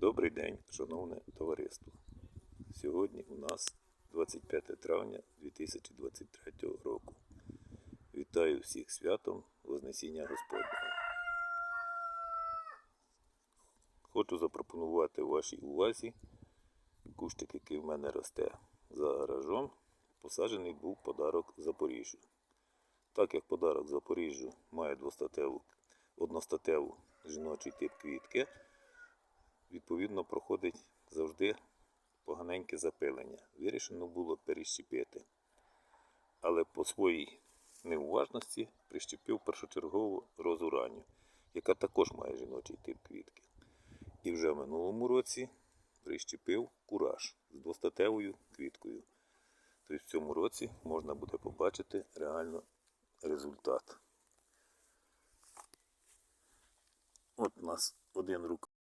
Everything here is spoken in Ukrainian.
Добрий день, шановне товариство. Сьогодні у нас 25 травня 2023 року. Вітаю всіх святом Вознесіння Господнього. Хочу запропонувати вашій увазі кущик, який в мене росте за гаражом. Посаджений був подарок Запоріжжю. Так як подарок Запоріжжю має двостатеву, одностатеву жіночий тип квітки, відповідно проходить завжди поганеньке запилення. Вирішено було перещепити. Але по своїй неуважності прищепив першочергову розу ранню, яка також має жіночий тип квітки. І вже в минулому році прищепив кураж з двостатевою квіткою. Тобто в цьому році можна буде побачити реально результат. От у нас один рук